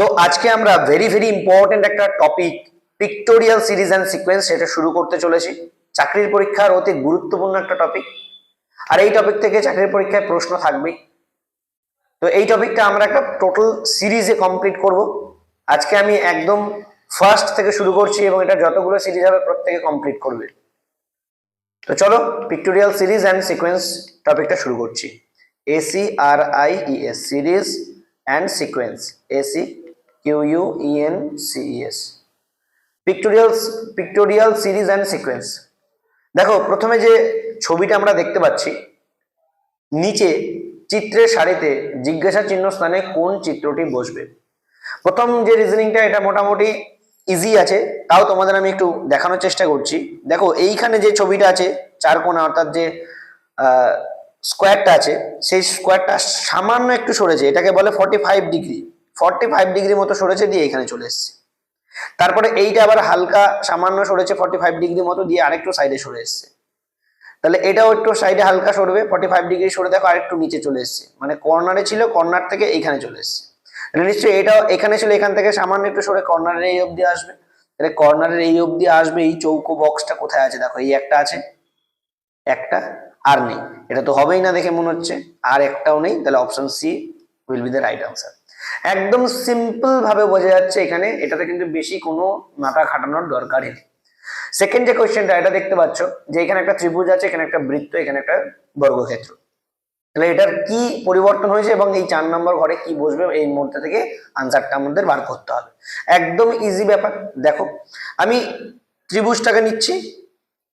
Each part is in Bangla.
তো আজকে আমরা ভেরি ভেরি ইম্পর্টেন্ট একটা topic pictorial series and sequence সেটা শুরু করতে চলেছি। চাকরির পরীক্ষার অতি গুরুত্বপূর্ণ একটা টপিক আর এই টপিক থেকে চাকরির পরীক্ষায় প্রশ্ন থাকবেই। তো এই টপিকটা আমরা একটা টোটাল সিরিজে কমপ্লিট করব। আজকে আমি একদম ফার্স্ট থেকে শুরু করছি এবং এটা যতগুলো সিরিজ হবে প্রত্যেকে কমপ্লিট করবে। তো চলো পিক্টোরিয়াল সিরিজ অ্যান্ড সিকোয়েন্স টপিকটা শুরু করছি। S E R I E S series and sequence S E Q U E N C E S pictorial pictorial series and sequence দেখো, প্রথমে যে ছবিটা আমরা দেখতে পাচ্ছি, নিচে চিত্রের সারিতে জিজ্ঞাসা চিহ্ন স্থানে কোন চিত্রটি বসবে। প্রথম যে রিজনিংটা এটা মোটামুটি ইজি আছে, তাও তোমাদের আমি একটু দেখানোর চেষ্টা করছি। দেখো, এইখানে যে ছবিটা আছে, চার কোণা, অর্থাৎ যে স্কোয়ারটা আছে, সেই স্কোয়ারটা সামান্য একটু সরেছে, এটাকে বলে forty five degree forty five degree মতো সরেছে দিয়ে এখানে চলে এসছে। তারপরে এইটা আবার হালকা সামান্য সরেছে ফর্টি ফাইভ ডিগ্রি মতো দিয়ে আরেকটু সাইডে সরে এসছে। তাহলে এটাও একটু সাইডে হালকা সরবে ফর্টি ফাইভ ডিগ্রি সরে দেখো আরেকটু নিচে চলে এসছে। মানে কর্নারে ছিল কর্নার থেকে এইখানে চলে এসছে। তাহলে নিশ্চয়ই এটাও এখানে ছিল, এখান থেকে সামান্য একটু সরে কর্নারের এই অবধি আসবে। তাহলে কর্নারের এই অবধি আসবে, এই চৌকো বক্সটা কোথায় আছে দেখো, এই একটা আছে, একটা আর নেই। এটা তো হবেই না দেখে মনে হচ্ছে, আর একটাও নেই, তাহলে option C will be the right answer একদম সিম্পল ভাবে বোঝা যাচ্ছে এখানে, এটাতে কিন্তু বেশি কোনো মাথা খাটানোর দরকারই নেই। সেকেন্ড যে কোয়েশ্চেনটা এটা দেখতে পাচ্ছ যে এখানে একটা ত্রিভুজ আছে, এখানে একটা বৃত্ত, এখানে একটা বর্গক্ষেত্র। তাহলে এটার কি পরিবর্তন হয়েছে এবং এই চার নম্বর ঘরে কি বসবে, এই মুহূর্তে থেকে আনসারটা আমাদের বার করতে হবে। একদম ইজি ব্যাপার। দেখো, আমি ত্রিভুজটাকে নিচ্ছি।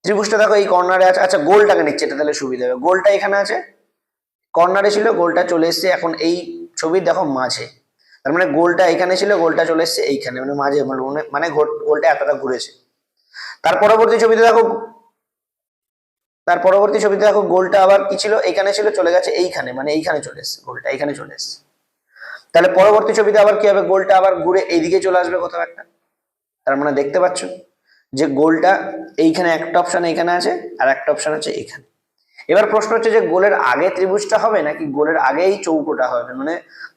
ত্রিভুজটা দেখো এই কর্নারে আছে। আচ্ছা গোলটাকে নিচ্ছে, এটা তাহলে সুবিধা হবে। গোলটা এখানে আছে। কর্নারে ছিল, গোলটা চলে এসছে। এখন এই ছবির দেখো মাঝে। তার মানে গোলটা এখানে ছিল, গোলটা চলে এসছে এইখানে মানে মাঝে মানে মানে গোলটা এতটা ঘুরেছে। তার পরবর্তী ছবিতে দেখো, তার পরবর্তী ছবিতে দেখো গোলটা আবার কি ছিল? এখানে ছিল, চলে গেছে এইখানে মানে এইখানে চলে এসছে, গোলটা এইখানে চলে এসছে। তাহলে পরবর্তী ছবিতে আবার কি হবে? গোলটা আবার ঘুরে এইদিকে চলে আসবে কোথাও একটা। তার মানে দেখতে পাচ্ছ যে গোলটা এইখানে একটা অপশন এইখানে আছে, আর একটা অপশন আছে এইখানে এবার প্রশ্ন হচ্ছে যে গোলের আগে ত্রিভুজটা হবে নাকি গোলের আগে এই চৌকোটা হবে মানে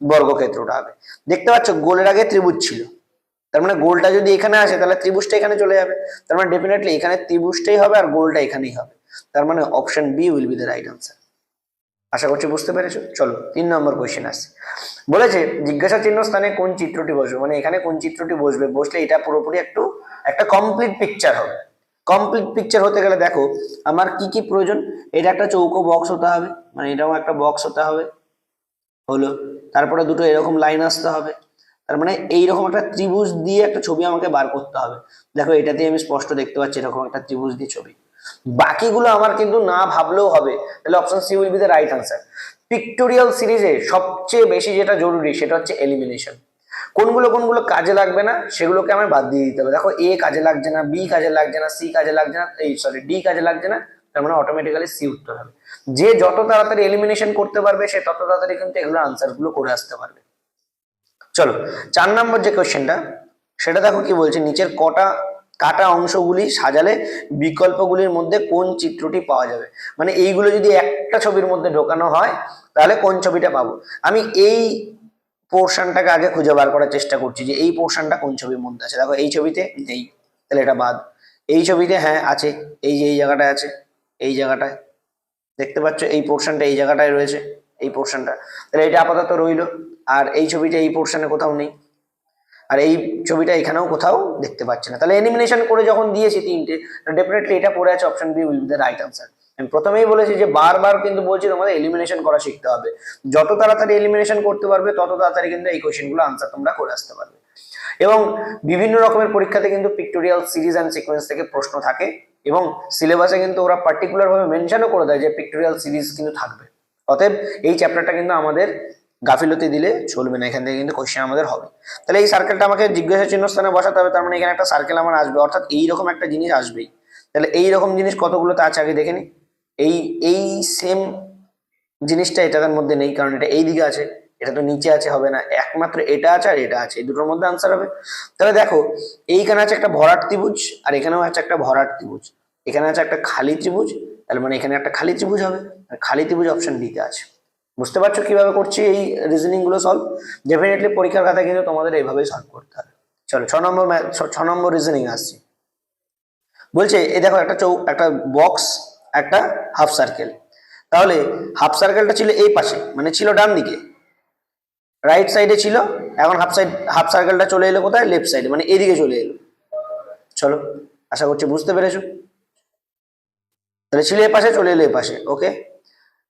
বর্গক্ষেত্রটা হবে? দেখতে পাচ্ছ গোলের আগে ত্রিভুজ ছিল। তার মানে গোলটা যদি এখানে আসে, তাহলে ত্রিভুজটা এখানে চলে যাবে। তার মানে ডেফিনেটলি এখানে ত্রিভুজটাই হবে আর গোলটা এখানেই হবে। তার মানে option B will be the right answer আশা করছি বুঝতে পেরেছ? চলো, তিন নম্বর কোয়েশ্চেন আসছে। বলেছে, জিজ্ঞাসা চিহ্ন স্থানে কোন চিত্রটি বসবে? মানে এখানে কোন চিত্রটি বসবে? বসলে এটা পুরোপুরি একটু, একটা কমপ্লিট পিকচার হবে। কমপ্লিট পিকচার হতে গেলে দেখো, আমার কি কি প্রয়োজন? এটা একটা চৌকো বক্স হতে হবে মানে এটাও একটা বক্স হতে হবে। হলো, তারপরে দুটো এরকম লাইন আসতে হবে। তার মানে এইরকম একটা ত্রিভুজ দিয়ে একটা ছবি আমাকে বার করতে হবে। দেখো এটা দিয়ে আমি স্পষ্ট দেখতে পাচ্ছি এরকম একটা ত্রিভুজ দিয়ে ছবি। বাকিগুলো আমার কিন্তু না ভাবলেও হবে। তাহলে option C will be the right answer pictorial সিরিজে সবচেয়ে বেশি যেটা জরুরি, সেটা হচ্ছে এলিমিনেশন কোনগুলো কোনগুলো কাজে লাগবে না, সেগুলোকে আমার বাদ দিয়ে দিতে হবে। দেখো এ কাজে লাগছে না বি কাজে লাগছে না সি কাজে লাগছে না, এই সরি ডি কাজে লাগছে না, তার মানে অটোমেটিক্যালি সি উত্তর হবে। যে যত তাড়াতাড়ি এলিমিনেশন করতে পারবে, সে তত তাড়াতাড়ি কিন্তু এগুলো আনসারগুলো করে আসতে পারবে। চলো, চার নম্বর যে কোয়েশ্চেনটা সেটা দেখো কি বলছে, নিচের কটা কাটা অংশগুলি সাজালে বিকল্পগুলির মধ্যে কোন চিত্রটি পাওয়া যাবে? মানে এইগুলো যদি একটা ছবির মধ্যে ঢোকানো হয়, তাহলে কোন ছবিটা পাবো? আমি এই পোর্শনটাকে আগে খুঁজে বার করার চেষ্টা করছি যে এই পোর্শনটা কোন ছবির মধ্যে আছে। দেখো, এই ছবিতে নেই, তাহলে এটা বাদ। এই ছবিতে হ্যাঁ আছে, এই যে এই জায়গাটায় আছে, এই জায়গাটায়। দেখতে পাচ্ছ, এই পোর্শনটা এই জায়গাটায় রয়েছে, এই পোর্শনটা। তাহলে এটা আপাতত রইল, আর এই ছবিটা এই পোর্শনে কোথাও নেই। আর এই ছবিটা এখানেও কোথাও দেখতে পাচ্ছি না। তাহলে এলিমিনেশন করে যখন দিয়েছি তিনটে ডেফিনেটলি এটা পড়ে আছে option B will be the right answer প্রথমেই বলেছি যে বারবার কিন্তু বলছি তোমাদের এলিমিনেশন করা শিখতে হবে। যত তাড়াতাড়ি এলিমিনেশন করতে পারবে, তত তাড়াতাড়ি কিন্তু এই কোয়েশ্চেনগুলো আনসার তোমরা করে আসতে পারবে। এবং বিভিন্ন রকমের পরীক্ষাতে কিন্তু পিক্টোরিয়াল সিরিজ অ্যান্ড সিকোয়েন্স থেকে প্রশ্ন থাকে এবং সিলেবাসে কিন্তু ওরা পার্টিকুলার ভাবে মেনশনও করে দেয় যে পিক্টোরিয়াল সিরিজ কিন্তু থাকবে। অতএব এই চ্যাপ্টারটা কিন্তু আমাদের গাফিলতি দিলে চলবে না, এখান থেকে কিন্তু কোশ্চেন আমাদের হবে। তাহলে এই সার্কেলটা আমাকে জিজ্ঞাসা চিহ্ন স্থানে বসাতে হবে, তার মানে এখানে একটা সার্কেল আমার আসবে, অর্থাৎ এইরকম একটা জিনিস আসবেই। তাহলে এই রকম জিনিস কতগুলোতে আছে আগে দেখে নি? এই এই সেম জিনিসটা এটার মধ্যে নেই, কারণ এটা এই দিকে আছে, এটা তো নিচে আছে, হবে না। একমাত্র এটা আছে আর এটা আছে, এই দুটোর মধ্যে আনসার হবে। তাহলে দেখো, এইখানে আছে একটা ভরাট ত্রিভুজ, আর এখানেও আছে একটা ভরাট ত্রিভুজ। এখানে আছে একটা খালি ত্রিভুজ, তাহলে মানে এখানে একটা খালি ত্রিভুজ হবে, আর খালি ত্রিভুজ অপশন ডিতে আছে। বুঝতে পারছ কীভাবে করছি এই রিজনিংগুলো সলভ ডেফিনেটলি পরীক্ষার খাতায় কিন্তু তোমাদের এইভাবেই সলভ করতে হবে। চলো, ছ নম্বর ছ নম্বর রিজনিং আসছি। বলছে, এই দেখো একটা চৌ একটা বক্স একটা হাফ সার্কেল তাহলে হাফ সার্কেলটা ছিল এই পাশে মানে ছিল ডান দিকে রাইট সাইডে ছিল, এখন হাফ সাইড হাফ সার্কেলটা চলে এলো কোথায়? লেফট সাইডে মানে এদিকে চলে এলো। চলো, আশা করছি বুঝতে পেরেছ? তাহলে ছিল এই পাশে, চলে এলো এই পাশে ওকে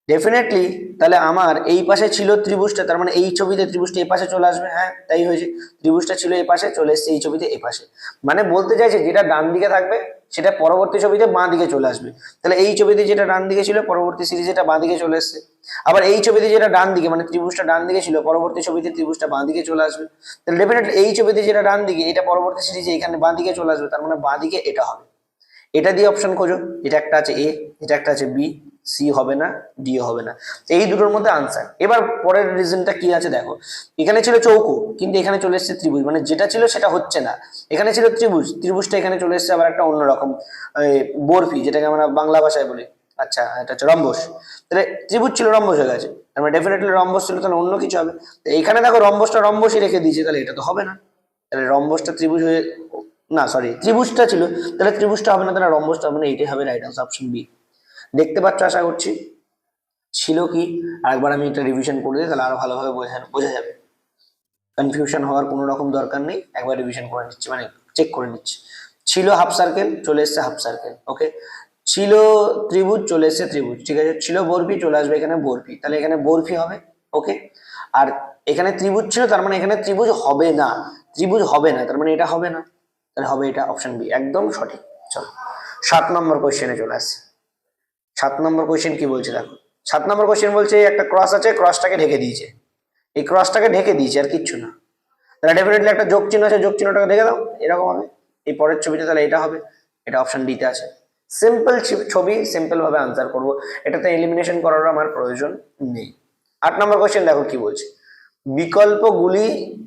ডেফিনেটলি তাহলে আমার এই পাশে ছিল ত্রিভুজটা, তার মানে এই ছবিতে ত্রিভুজটা এই পাশে চলে আসবে হ্যাঁ তাই হয়েছে। ত্রিভুজটা ছিল এই পাশে, চলে এসছে এই ছবিতে এই পাশে। মানে বলতে চাইছে যেটা ডান দিকে থাকবে সেটা পরবর্তী ছবিতে বাঁ দিকে চলে আসবে। তাহলে এই ছবিতে যেটা ডান দিকে ছিল, পরবর্তী সিরিজে বাঁ দিকে চলে এসছে। আবার এই ছবিতে যেটা ডান দিকে মানে ত্রিভুজটা ডান দিকে ছিল, পরবর্তী ছবিতে ত্রিভুজটা বাঁ দিকে চলে আসবে। তাহলে ডেফিনেটলি এই ছবিতে যেটা ডান দিকে, এটা পরবর্তী সিরিজে এখানে বাঁ দিকে চলে আসবে, তার মানে বাঁ দিকে এটা হবে। এটা দিয়ে অপশন খোঁজো, এটা একটা আছে এ এটা একটা আছে বি সি হবে না ডি হবে না। এই দুটোর মধ্যে আনসার এবার পরের রিজনটা কি আছে দেখো। এখানে ছিল চৌকো, কিন্তু এখানে চলে এসেছে ত্রিভুজ। মানে যেটা ছিল সেটা হচ্ছে না। এখানে ছিল ত্রিভুজ। ত্রিভুজটা এখানে চলে এসেছে আবার একটা অন্যরকম বরফি, যেটাকে আমরা বাংলা ভাষায় বলি। আচ্ছা এটা হচ্ছে রম্বস। তাহলে ত্রিভুজ ছিল রম্বস হয়ে গেছে। তার মানে ডেফিনেটলি রম্বস ছিল, তাহলে অন্য কিছু হবে। তো এইখানে দেখো রম্বসটা রম্বসই রেখে দিয়েছে, তাহলে এটা তো হবে না। তাহলে রম্বসটা ত্রিভুজ হয়ে, না সরি ত্রিভুজটা ছিল। তাহলে ত্রিভুজটা হবে না, তাহলে রম্বসটা হবে না, এইটাই হবে রাইট আনসার অপশন বি দেখতে পাচ্ছ আশা করছি। ছিল কি? আরেকবার আমি এটা রিভিশন করে দিই, তাহলে আরও ভালোভাবে বোঝা বোঝা যাবে। কনফিউশন হওয়ার কোনো রকম দরকার নেই। একবার রিভিশন করে নিচ্ছি মানে চেক করে নিচ্ছি। ছিল হাফ সার্কেল চলে এসছে হাফ সার্কেল ওকে ছিল ত্রিভুজ, চলে এসছে ত্রিভুজ, ঠিক আছে? ছিল বরফি, চলে আসবে এখানে বরফি, তাহলে এখানে বরফি হবে ওকে আর এখানে ত্রিভুজ ছিল, তার মানে এখানে ত্রিভুজ হবে না। ত্রিভুজ হবে না, তার মানে এটা হবে না। তাহলে হবে এটা অপশন বি একদম সঠিক। চলো, সাত নম্বর কোয়েশ্চেনে চলে আসছে। সাত নম্বর কোয়েশ্চেন কি বলছে দেখো? সাত নম্বর কোয়েশ্চেন বলছে একটা ক্রস আছে ক্রসটাকে ঢেকে দিয়েছে। এই ক্রসটাকে ঢেকে দিয়েছে, আর কিচ্ছু না। তাহলে ডেফিনেটলি একটা যোগ চিহ্ন আছে, যোগ চিহ্নটাকে ঢেকে দাও, এরকম হবে। এই পরের ছবিতে তাহলে এটা হবে, এটা অপশন ডিতে আছে। সিম্পল ছবি সিম্পল ভাবে আনসার করব। এটাতে এলিমিনেশন করার আমার প্রয়োজন নেই। আট নম্বর কোয়েশ্চেন দেখো কি বলছে? বিকল্পগুলি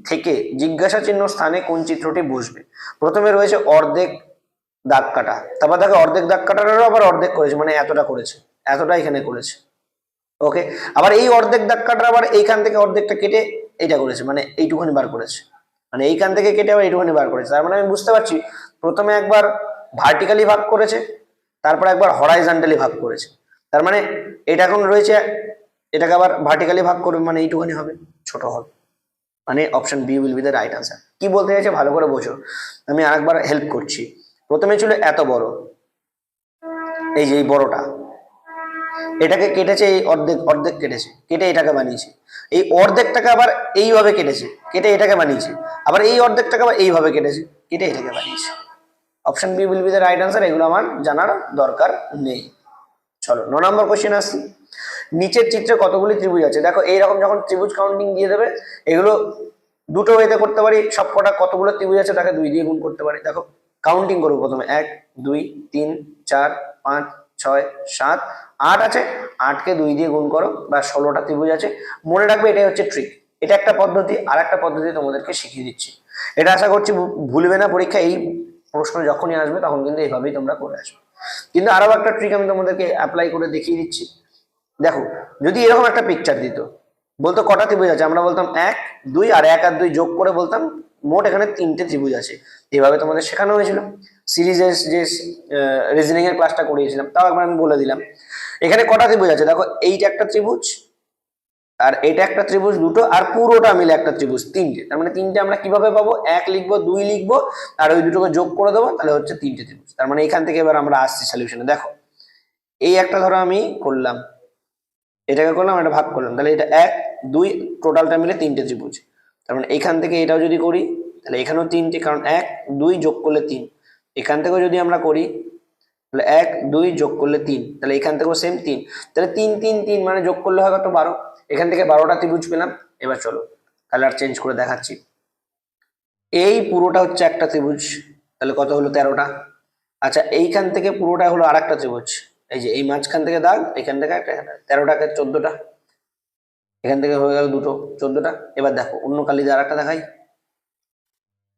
থেকে জিজ্ঞাসা চিহ্ন স্থানে কোন চিত্রটি বসবে? প্রথমে রয়েছে অর্ধেক দাগ কাটা। তারপর দেখো অর্ধেক দাগ কাটারও আবার অর্ধেক করেছে মানে এতটা করেছে এতটা এখানে করেছে। ওকে আবার এই অর্ধেক দাগ কাটার আবার এইখান থেকে অর্ধেকটা কেটে এইটা করেছে মানে এইটুখানি বার করেছে। মানে এইখান থেকে কেটে আবার এইটুখানি বার করেছে। তার মানে আমি বুঝতে পারছি, প্রথমে একবার ভার্টিক্যালি ভাগ করেছে, তারপর একবার হরাইজন্টালি ভাগ করেছে। তার মানে এটা এখন রয়েছে, এটাকে আবার ভার্টিক্যালি ভাগ করবে মানে এইটুখানি হবে, ছোট হবে। মানে option B will be the right answer কি বলতে চাইছে ভালো করে বোঝো। আমি আরেকবার হেল্প করছি। প্রথমে ছিল এত বড়। এই যে এই বড়টা। এটাকে কেটেছে, এই অর্ধেক অর্ধেক কেটেছে। কেটে এটাকে বানিয়েছে। এই অর্ধেকটাকে আবার এইভাবে কেটেছে। কেটে এটাকে বানিয়েছে। আবার এই অর্ধেকটাকে আবার এইভাবে কেটেছে। কেটে এটাকে বানিয়েছে। Option B will be the right answer এগুলো আমার জানার দরকার নেই। চলো, ন নম্বর কোশ্চেন আসছি। নিচের চিত্রে কতগুলি ত্রিভুজ আছে? দেখো, এইরকম যখন ত্রিভুজ কাউন্টিং দিয়ে দেবে, এগুলো দুটো ওয়েতে করতে পারি। সব কটা কতগুলো ত্রিভুজ আছে, তাকে দুই দিয়ে গুণ করতে পারি। দেখো কাউন্টিং করব প্রথমে। এক, দুই, তিন, চার, পাঁচ, ছয়, সাত, আট আছে। আটকে দুই দিয়ে গুণ করো। বা ষোলোটা ত্রিভুজ আছে। মনে রাখবে এটাই হচ্ছে ট্রিক এটা একটা পদ্ধতি আর একটা পদ্ধতি তোমাদেরকে শিখিয়ে দিচ্ছি। এটা আশা করছি ভুলবে না পরীক্ষা। এই প্রশ্ন যখনই আসবে, তখন কিন্তু এইভাবেই তোমরা করে আসবে। কিন্তু আরও একটা ট্রিক আমি তোমাদেরকে অ্যাপ্লাই করে দেখিয়ে দিচ্ছি। দেখো, যদি এরকম একটা পিকচার দিত, বলতো কটা ত্রিভুজ আছে? আমরা বলতাম এক, দুই, আর এক আর দুই যোগ করে বলতাম মোট এখানে তিনটে ত্রিভুজ আছে। এভাবে তোমাদের শেখানো হয়েছিল। সিরিজের যে রিজনিং এর ক্লাসটা করিয়েছিলাম, তাও একবার আমি বলে দিলাম। এখানে কটা ত্রিভুজ আছে? দেখো, এইটা একটা ত্রিভুজ, আর এটা একটা ত্রিভুজ দুটো, আর পুরোটা মিলে একটা ত্রিভুজ, তিনটে। তার মানে তিনটে আমরা কীভাবে পাবো? এক লিখব, দুই লিখব, আর ওই দুটোকে যোগ করে দেবো, তাহলে হচ্ছে তিনটে ত্রিভুজ। তার মানে এখান থেকে এবার আমরা আসছি সলিউশনে দেখো, এই একটা ধরো আমি করলাম, এটাকে করলাম, এটা ভাগ করলাম। তাহলে এটা এক, দুই টোটালটা মিলে তিনটে ত্রিভুজ। তার মানে এখান থেকে এটাও যদি করি, তাহলে এখানেও তিনটে, কারণ এক, দুই যোগ করলে তিন। এখান থেকেও যদি আমরা করি, তাহলে এক, দুই যোগ করলে তিন, তাহলে এখান থেকেও সেম তিন। তাহলে তিন তিন তিন মানে যোগ করলে হয় কত বারো। এখান থেকে বারোটা ত্রিভুজ পেলাম, এবার চলো কালার চেঞ্জ করে দেখাচ্ছি। এই পুরোটা হচ্ছে একটা ত্রিভুজ, তাহলে কত হলো তেরোটা? আচ্ছা এইখান থেকে পুরোটা হলো আর ত্রিভুজ। এই যে এই মাঝখান থেকে দাগ, এখান থেকে একটা, তেরোটাকে চোদ্দটা। এখান থেকে হয়ে গেল দুটো, চোদ্দটা। এবার দেখো, অন্য কালি দিয়ে আর একটা দেখাই।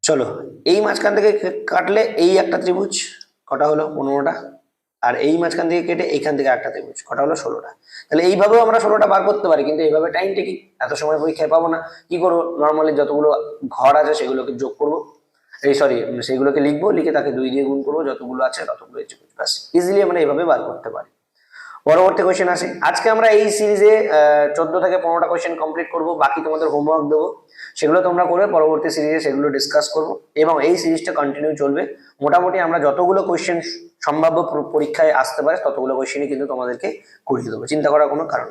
চলো, এই মাঝখান থেকে কাটলে এই একটা ত্রিভুজ, কটা হলো? পনেরোটা। আর এই মাঝখান থেকে কেটে এইখান থেকে একটা ত্রিভুজ, কটা হলো? ষোলোটা। তাহলে এইভাবেও আমরা ষোলোটা বার করতে পারি, কিন্তু এইভাবে টাইম টেকি এত সময় পরীক্ষায় পাবো না। কি করব? নর্মালি যতগুলো ঘর আছে সেগুলোকে যোগ করব। এই সরি সেগুলোকে লিখব, লিখে তাকে দুই দিয়ে গুণ করব, যতগুলো আছে ততগুলো ব্যাস। ইজিলি আমরা এইভাবে বার করতে পারি। পরবর্তী কোয়েশ্চেন আসি। আজকে আমরা এই সিরিজে চোদ্দ থেকে পনেরোটা কোয়েশ্চেন কমপ্লিট করব, বাকি তোমাদের হোমওয়ার্ক দেবো। সেগুলো তোমরা করবে পরবর্তী সিরিজে সেগুলো ডিসকাস করব এবং এই সিরিজটা কন্টিনিউ চলবে। মোটামুটি আমরা যতগুলো কোয়েশ্চেন সম্ভাব্য পরীক্ষায় আসতে পারে, ততগুলো কোয়েশ্চেনই কিন্তু তোমাদেরকে করিয়ে দেবো। চিন্তা করার কোনো কারণ।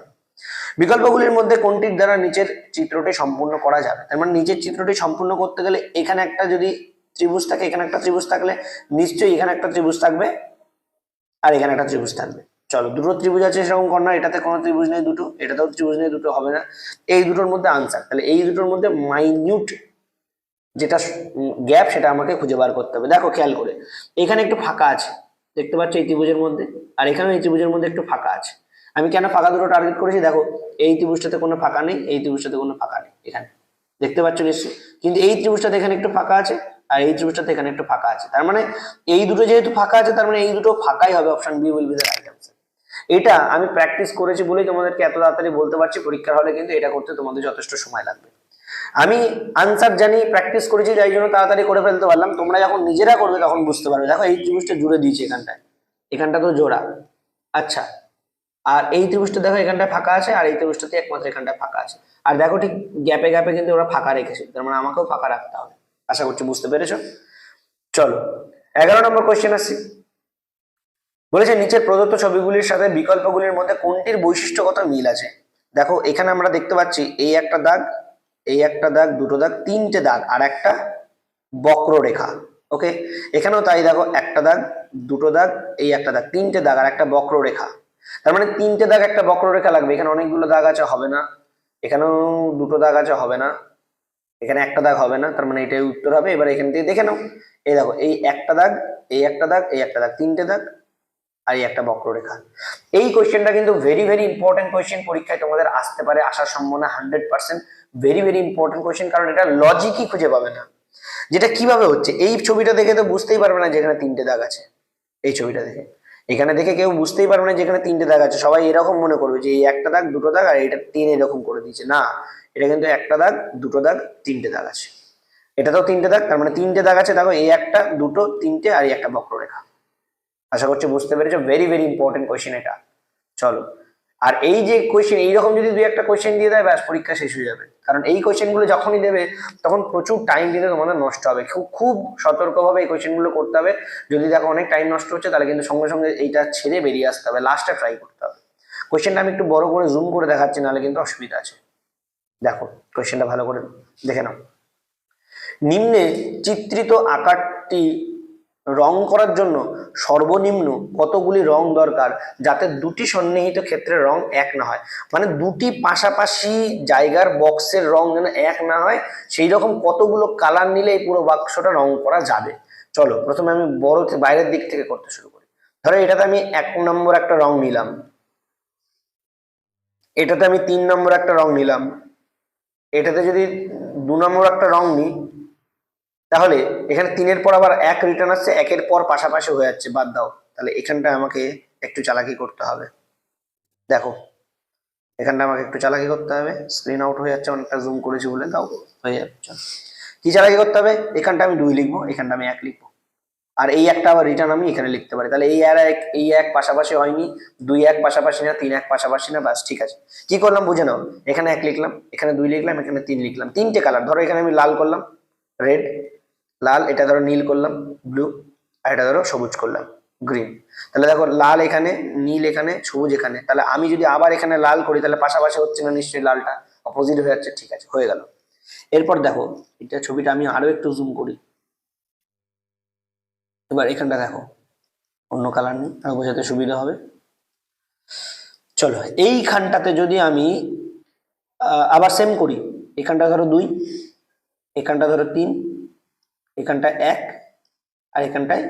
বিকল্পগুলির মধ্যে কোনটির দ্বারা নিচের চিত্রটি সম্পূর্ণ করা যাবে? তার মানে নিচের চিত্রটি সম্পূর্ণ করতে গেলে এখানে একটা যদি ত্রিভুজ থাকে, এখানে একটা ত্রিভুজ থাকলে নিশ্চয়ই এখানে একটা ত্রিভুজ থাকবে, আর এখানে একটা ত্রিভুজ থাকবে। চলো, দুটো ত্রিভুজ আছে সেরকম কর্নার এটাতে কোনো ত্রিভুজ নেই, দুটো, এটাতেও ত্রিভুজ নেই, দুটো হবে না। এই দুটোর মধ্যে আনসার তাহলে এই দুটোর মধ্যে মাইনিউট যেটা গ্যাপ সেটা আমাকে খুঁজে বার করতে হবে। দেখো, খেয়াল করে, এখানে একটু ফাঁকা আছে, দেখতে পাচ্ছ এই ত্রিভুজের মধ্যে, আর এখানে এই ত্রিভুজের মধ্যে একটু ফাঁকা আছে। আমি কেন ফাঁকা দুটো টার্গেট করেছি? দেখো, এই ত্রিভুজটাতে কোনো ফাঁকা নেই, এই ত্রিভুজটাতে কোনো ফাঁকা নেই, এখানে। দেখতে পাচ্ছ নিশ্চয়ই? কিন্তু এই ত্রিভুজটাতে এখানে একটু ফাঁকা আছে, আর এই ত্রিভুজটাতে এখানে একটু ফাঁকা আছে। তার মানে এই দুটো যেহেতু ফাঁকা আছে, তার মানে এই দুটো ফাঁকাই হবে option B will be the right answer এটা আমি প্র্যাকটিস করেছি বলেই তোমাদেরকে এত তাড়াতাড়ি বলতে পারছি, পরীক্ষার হলে কিন্তু এটা করতে তোমাদের যথেষ্ট সময় লাগবে। আমি আনসার জানি প্র্যাকটিস করেছি, যাই জন্য তাড়াতাড়ি করে ফেলতে পারলাম। তোমরা যখন নিজেরা করবে তখন বুঝতে পারবে। দেখো, এই ত্রিভুজটা জুড়ে দিয়েছি এখানটায়। এখানটা তো জোড়া। আচ্ছা আর এই ত্রিভুজটা দেখো, এখানটায় ফাঁকা আছে, আর এই ত্রিভুজটাতে একমাত্র এখানটা ফাঁকা আছে। আর দেখো, ঠিক গ্যাপে গ্যাপে কিন্তু ওরা ফাঁকা রেখেছে। তার মানে আমাকেও ফাঁকা রাখতে হবে। আশা করছি বুঝতে পেরেছ? চলো, এগারো নম্বর কোয়েশ্চেন আসছি। বলেছে নিচের প্রদত্ত ছবিগুলির সাথে বিকল্পগুলির মধ্যে কোনটির বৈশিষ্ট্যগত মিল আছে? দেখো, এখানে আমরা দেখতে পাচ্ছি এই একটা দাগ, এই একটা দাগ, দুটো দাগ, তিনটে দাগ, আর একটা বক্ররেখা, ওকে? এখানেও তাই দেখো, একটা দাগ, দুটো দাগ, এই একটা দাগ, তিনটে দাগ, আর একটা বক্ররেখা। তার মানে তিনটে দাগ, একটা বক্ররেখা লাগবে। এখানে অনেকগুলো দাগ আছে, হবে না। এখানেও দুটো দাগ আছে, হবে না। এখানে একটা দাগ হবে না, তার মানে এটাই উত্তর হবে। এবার এখান থেকে দেখে নাও। এই দেখো, এই একটা দাগ, এই একটা দাগ, এই একটা দাগ, তিনটে দাগ আর এই একটা বক্ররেখা। এই কোয়েশ্চেনটা কিন্তু ভেরি ভেরি ইম্পর্টেন্ট কোয়েশ্চেন পরীক্ষায় তোমাদের আসতে পারে, আসার সম্ভাবনা hundred percent very very important question কারণ এটা লজিকই খুঁজে পাবে না। যেটা কীভাবে হচ্ছে? এই ছবিটা দেখে তো বুঝতেই পারবে না যেখানে তিনটে দাগ আছে। এই ছবিটা দেখে। এখানে দেখে কেউ বুঝতেই পারবে না যেখানে তিনটে দাগ আছে। সবাই এরকম মনে করবে যে, এই একটা দাগ, দুটো দাগ, আর এটা তিন এরকম করে দিয়েছে। না, এটা কিন্তু একটা দাগ, দুটো দাগ, তিনটে দাগ আছে। এটা তো তিনটে দাগ, তার মানে তিনটে দাগ আছে। দেখো, এই একটা, দুটো, তিনটে, আর এই একটা বক্ররেখা। আশা করছি বুঝতে পেরেছ। ভেরি ভেরি ইম্পর্টেন্ট কোয়েশ্চেন এটা। চলো। আর এই যে কোয়েশ্চেন এইরকম যদি দুই একটা কোয়েশ্চেন দিয়ে দেয়, ব্যাস, পরীক্ষা শেষ হয়ে যাবে। কারণ এই কোয়েশ্চেনগুলো যখনই দেবে, তখন প্রচুর টাইম কিন্তু তোমাদের নষ্ট হবে। খুব খুব সতর্কভাবে এই কোয়েশ্চেনগুলো করতে হবে। যদি দেখো অনেক টাইম নষ্ট হচ্ছে, তাহলে কিন্তু সঙ্গে সঙ্গে এইটা ছেড়ে বেরিয়ে আসতে হবে। লাস্টে ট্রাই করতে হবে। কোয়েশ্চেনটা আমি একটু বড় করে জুম করে দেখাচ্ছি, নাহলে কিন্তু অসুবিধা আছে। দেখো কোয়েশ্চেনটা ভালো করে দেখে নাও। নিম্নে চিত্রিত আকারটি রং করার জন্য সর্বনিম্ন কতগুলি রং দরকার যাতে দুটি সন্নিহিত ক্ষেত্রে রং এক না হয়? মানে দুটি পাশাপাশি জায়গার বক্সের রং যেন এক না হয়, সেই রকম কতগুলো কালার নিলে এই পুরো বাক্সটা রং করা যাবে? চলো, প্রথমে আমি বড় বাইরের দিক থেকে করতে শুরু করি। ধরো এটাতে আমি এক নম্বর একটা রং নিলাম। এটাতে আমি তিন নম্বর একটা রং নিলাম। এটাতে যদি দু নম্বর একটা রং নিই তাহলে এখানে তিনের পর আবার এক রিটার্ন আসছে, একের পর পাশাপাশি হয়ে যাচ্ছে, বাদ দাও। তাহলে এখানটা আমাকে একটু চালাকি করতে হবে। দেখো, এখানটা আমাকে একটু চালাকি করতে হবে। স্ক্রিন আউট হয়ে যাচ্ছে, অনেকটা জুম করেছি বলে দাও, হয়ে যাচ্ছে কি চালাকি করতে হবে? এখানটা আমি দুই লিখব, এখানটা আমি এক লিখব। আর এই একটা আবার রিটার্ন আমি এখানে লিখতে পারি। তাহলে এই আর এক, এই এক পাশাপাশি হয়নি, দুই এক পাশাপাশি না, তিন এক পাশাপাশি না বাস ঠিক আছে। কি করলাম? বুঝে নাও, এখানে এক লিখলাম, এখানে দুই লিখলাম, এখানে তিন লিখলাম। তিনটে কালার ধরো এখানে আমি লাল করলাম রেড লাল, এটা ধরো নীল করলাম ব্লু আর এটা ধরো সবুজ করলাম গ্রিন তাহলে দেখো লাল এখানে, নীল এখানে, সবুজ এখানে। তাহলে আমি যদি আবার এখানে লাল করি, তাহলে পাশাপাশি হচ্ছে না নিশ্চয়ই লালটা? অপোজিট হয়ে যাচ্ছে, ঠিক আছে, হয়ে গেল। এরপর দেখো, এটা ছবিটা আমি আরও একটু জুম করি। এবার এখানটা দেখো, অন্য কালার নেই আর বোঝাতে সুবিধা হবে। চলো, এইখানটাতে যদি আমি আবার সেম করি, এখানটা ধরো দুই, এখানটা ধরো তিন এখানটা এক আর এখানটায়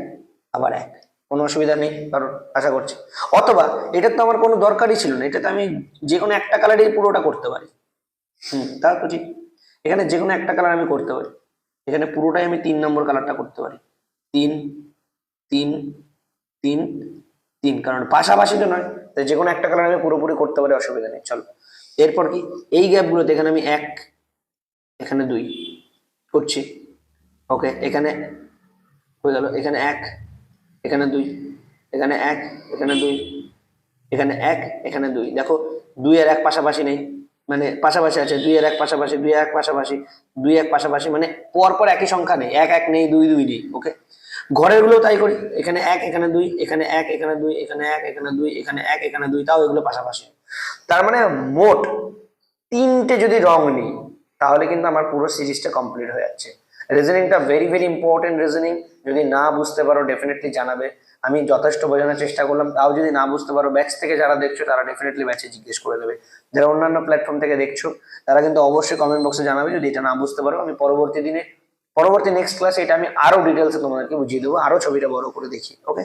আবার এক। কোনো অসুবিধা নেই কারণ আশা করছি। অথবা এটা তো আমার কোনো দরকারই ছিল না, এটাতে আমি যে কোনো একটা কালারেই পুরোটা করতে পারি। হুম, তা তো ঠিক। এখানে যে কোনো একটা কালার আমি করতে পারি। এখানে পুরোটাই আমি তিন নম্বর কালারটা করতে পারি। তিন তিন তিন তিন। কারণ পাশাপাশি তো নয়, তাই যে কোনো একটা কালার আমি পুরোপুরি করতে পারি, অসুবিধা নেই। চলো। এরপর কি? এই গ্যাপগুলোতে এখানে আমি এক, এখানে দুই করছি। ওকে, এখানে হয়ে গেল, এখানে এক, এখানে দুই, এখানে এক, এখানে দুই, এখানে এক, এখানে দুই। দেখো দুই আর এক পাশাপাশি নেই মানে পাশাপাশি আছে দুই আর এক পাশাপাশি দুই এক পাশাপাশি দুই এক পাশাপাশি মানে পর পর একই সংখ্যা নেই, এক এক নেই, দুই দুই নেই, ওকে? ঘরেরগুলো তাই করি, এখানে এক, এখানে দুই, এখানে এক, এখানে দুই, এখানে এক, এখানে দুই, এখানে এক, এখানে দুই, তাও এগুলো পাশাপাশি। তার মানে মোট তিনটে যদি রং নিই, তাহলে কিন্তু আমার পুরো সিরিজটা কমপ্লিট হয়ে যাচ্ছে। রিজনিংটা ভেরি ভেরি ইম্পর্টেন্ট রিজনিং যদি না বুঝতে পারো ডেফিনেটলি জানাবে। আমি যথেষ্ট বোঝানোর চেষ্টা করলাম। তাও যদি না বুঝতে পারো ব্যাচ থেকে যারা দেখছ, তারা ডেফিনেটলি ব্যাচে জিজ্ঞেস করে দেবে। যারা অন্যান্য প্ল্যাটফর্ম থেকে দেখছ, তারা কিন্তু অবশ্যই কমেন্ট বক্সে জানাবে। যদি এটা না বুঝতে পারো, আমি পরবর্তী দিনে, পরবর্তী নেক্সট ক্লাসে এটা আমি আরও ডিটেলসে তোমাদেরকে বুঝিয়ে দেবো। আরও ছবিটা বড় করে দেখি ওকে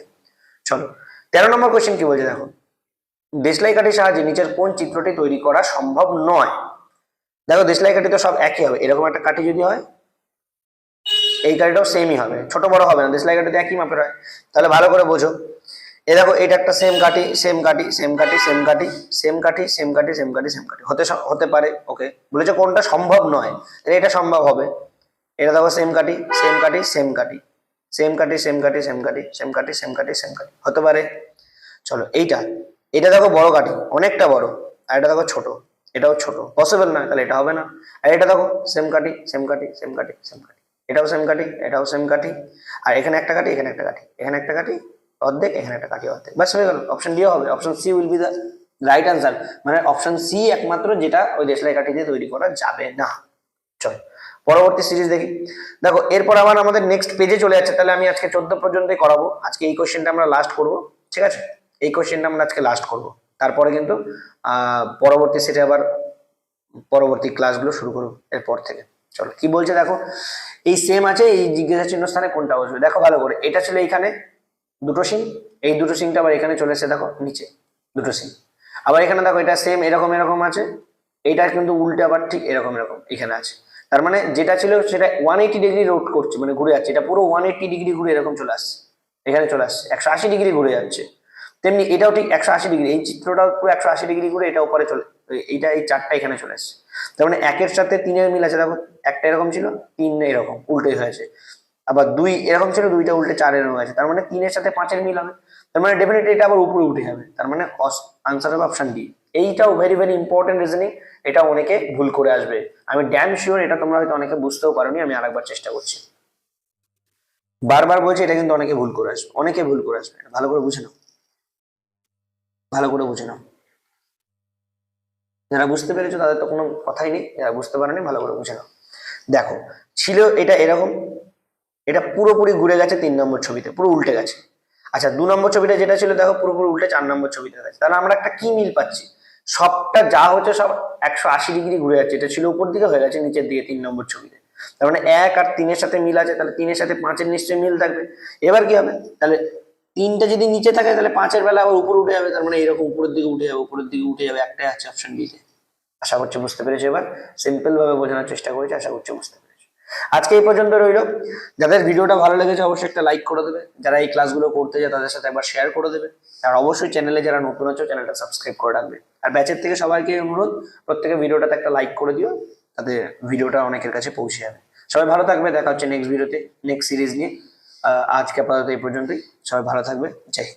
চলো। তেরো নম্বর কোয়েশ্চেন কি বলছে দেখো? দেশলাই কাঠির সাহায্যে নিচের কোন চিত্রটি তৈরি করা সম্ভব নয়? দেখো, দেশলাই কাঠি তো সব একই হবে। এরকম একটা কাঠি যদি হয় এই কাঠিটাও সেমই হবে ছোট বড় হবে না দেশলাই তো একই মাপের হয় তাহলে ভালো করে বোঝো এ দেখো এটা একটা সেম কাঠি সেম কাঠি সেম কাঠি সেম কাঠি সেম কাঠি সেম কাঠি সেম কাঠি সেম কাঠি হতে হতে পারে ওকে বলেছে কোনটা সম্ভব নয় তাহলে এটা সম্ভব হবে এটা দেখো সেম কাঠি সেম কাঠি সেম কাঠি সেম কাঠি সেম কাঠি সেম কাটি সেম কাঠি সেম কাঠি সেম কাটি হতে পারে চলো এইটা এটা দেখো বড় কাঠি অনেকটা বড় আর এটা দেখো ছোট এটাও ছোট পসিবল না তাহলে এটা হবে না আর এটা দেখো সেম কাঠি সেম কাঠি সেম কাঠি সেম কাঠি এটাও সেম কাঠি, এটাও সেম কাঠি। আর এখানে একটা কাঠি, এখানে একটা কাঠি। এখানে একটা কাঠি, অর্ধেক, এখানে একটা কাঠি, অর্ধেক। বাস হয়ে গেল। অপশন ডিও হবে। Option C will be the right answer মানে অপশন সি একমাত্র যেটা ওই দেশলাই কাঠি দিয়ে তৈরি করা যাবে না। চলো, পরবর্তী সিরিজ দেখি। দেখো, এরপর আবার আমাদের নেক্সট পেজে চলে যাচ্ছে। তাহলে আমি আজকে চোদ্দ পর্যন্তই করাবো। আজকে এই কোশ্চেনটা আমরা লাস্ট করব। ঠিক আছে? এই কোশ্চেনটা আমরা আজকে লাস্ট করব। তারপরে কিন্তু পরবর্তী সেটে আবার পরবর্তী ক্লাসগুলো শুরু করব এরপর থেকে। চলো, কি বলছে দেখো? এই সেম আছে, এই জিজ্ঞাসা চিহ্ন স্থানে কোনটা বসবে? দেখো ভালো করে, এটা ছিল এইখানে দুটো সিং এই দুটো সিংটা আবার এখানে চলে এসে দেখো নিচে দুটো সিং আবার এখানে দেখো এটা সেম এরকম এরকম আছে এইটা কিন্তু উল্টে আবার ঠিক এরকম এরকম এখানে আছে। তার মানে যেটা ছিল সেটা ওয়ান এইটি ডিগ্রি রোড করছে মানে ঘুরে যাচ্ছে, এটা পুরো ওয়ান এইটি ডিগ্রি ঘুরে এরকম চলে আসছে, এখানে চলে আসছে, একশো আশি ডিগ্রি ঘুরে যাচ্ছে। তেমনি এটাও ঠিক একশো আশি ডিগ্রি এই চিত্রটাও পুরো একশো আশি ডিগ্রি ঘুরে এটা উপরে চলে এইটা এই চারটা এখানে চলে আসছে তার মানে একের সাথে তিনের মিল আছে। দেখো, একটা এরকম ছিল, তিন এরকম, উল্টোই হয়েছে। আবার দুই এরকম ছিল, দুইটা উল্টে চার এরকম আছে তার মানে তিনের সাথে পাঁচের মিল হবে। তার মানে ডেফিনেটলি এটা আবার উপরে উঠে যাবে। তার মানে আনসার হবে অপশন ডি এইটাও ভেরি ভেরি ইম্পর্টেন্ট রিজনিং এটা অনেকে ভুল করে আসবে। আমি ড্যাম শিওর এটা তোমরা হয়তো অনেকে বুঝতেও পারোনি, আমি আরেকবার চেষ্টা করছি। বারবার বলছি, এটা কিন্তু অনেকে ভুল করে আসবে। অনেকে ভুল করে আসবে। ভালো করে বুঝে নাও। ভালো করে বুঝে নাও। যারা বুঝতে পেরেছ তাদের তো কোনো কথাই নেই, যারা বুঝতে পারেনি ভালো করে বুঝে নাও। দেখো, ছিল এটা এরকম, এটা পুরোপুরি ঘুরে গেছে তিন নম্বর ছবিতে, পুরো উল্টে গেছে। আচ্ছা দু নম্বর ছবিটা যেটা ছিল দেখো পুরোপুরি উল্টে চার নম্বর ছবিতে গেছে। তাহলে আমরা একটা কি মিল পাচ্ছি? সবটা যা হচ্ছে সব একশো আশি ডিগ্রি ঘুরে যাচ্ছে, এটা ছিল উপর দিকে হয়ে গেছে নিচের দিকে তিন নম্বর ছবিতে। তার মানে এক আর তিনের সাথে মিল আছে, তাহলে তিনের সাথে পাঁচের নিশ্চয়ই মিল থাকবে। এবার কি হবে? তাহলে তিনটা যদি নিচে থাকে, তাহলে পাঁচের বেলা আবার উপরে উঠে যাবে, তার মানে এরকম উপরের দিকে উঠে যাবে, উপরের দিকে উঠে যাবে, একটাই আছে অপশন ডিতে আশা করছি বুঝতে পেরেছ এবার। সিম্পল ভাবে বোঝানোর চেষ্টা করেছি, আশা করছি বুঝতে পেরেছ। আজকে এই পর্যন্ত রইল। যাদের ভিডিওটা ভালো লেগেছে, অবশ্যই একটা লাইক করে দেবে। যারা এই ক্লাসগুলো করতে যায় তাদের সাথে একবার শেয়ার করে দেবে। আর অবশ্যই চ্যানেলে যারা নতুন আছো চ্যানেলটা সাবস্ক্রাইব করে রাখবে। আর ব্যাচের থেকে সবাইকে অনুরোধ প্রত্যেকে ভিডিওটাতে একটা লাইক করে দিও তাদের ভিডিওটা অনেকের কাছে পৌঁছে যাবে। সবাই ভালো থাকবে, দেখা হচ্ছে নেক্সট ভিডিওতে নেক্সট সিরিজ নিয়ে। আজকে আপাতত এই পর্যন্তই। সবাই ভালো থাকবে জয়